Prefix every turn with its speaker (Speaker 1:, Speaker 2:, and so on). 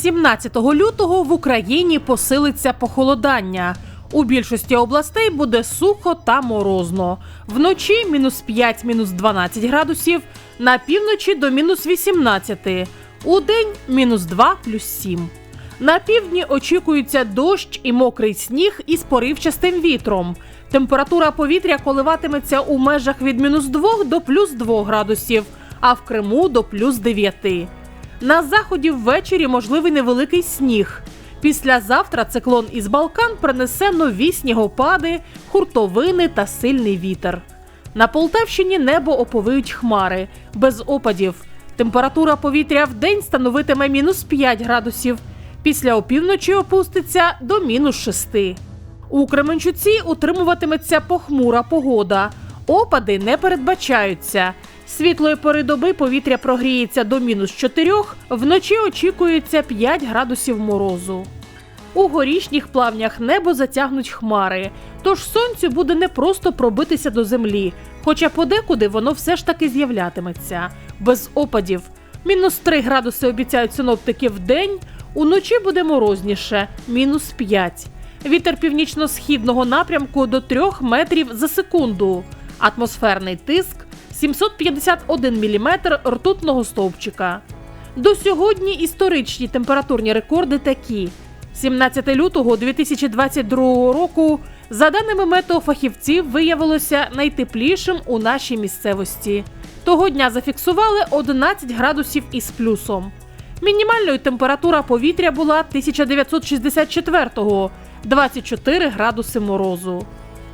Speaker 1: 17 лютого в Україні посилиться похолодання. У більшості областей буде сухо та морозно. Вночі мінус 5, мінус 12 градусів, на півночі до мінус 18, у день мінус 2 плюс 7. На півдні очікується дощ і мокрий сніг із поривчастим вітром. Температура повітря коливатиметься у межах від мінус 2 до плюс 2 градусів, а в Криму до плюс 9. На заході ввечері можливий невеликий сніг. Післязавтра циклон із Балкан принесе нові снігопади, хуртовини та сильний вітер. На Полтавщині небо оповиють хмари, без опадів. Температура повітря в день становитиме мінус 5 градусів. Після опівночі опуститься до мінус 6. У Кременчуці утримуватиметься похмура погода. Опади не передбачаються. Світлої пори доби повітря прогріється до мінус 4, вночі очікується 5 градусів морозу. У горішніх плавнях небо затягнуть хмари, тож сонцю буде не просто пробитися до землі, хоча подекуди воно все ж таки з'являтиметься без опадів. Мінус 3 градуси обіцяють синоптики в день, уночі буде морозніше мінус 5. Вітер північно-східного напрямку до 3 метрів за секунду. Атмосферний тиск 751 мм ртутного стовпчика. До сьогодні історичні температурні рекорди такі: 17 лютого 2022 року, за даними метеофахівців, виявилося найтеплішим у нашій місцевості. Того дня зафіксували 11 градусів із плюсом. Мінімальною температура повітря була 1964-го 24 градуси морозу.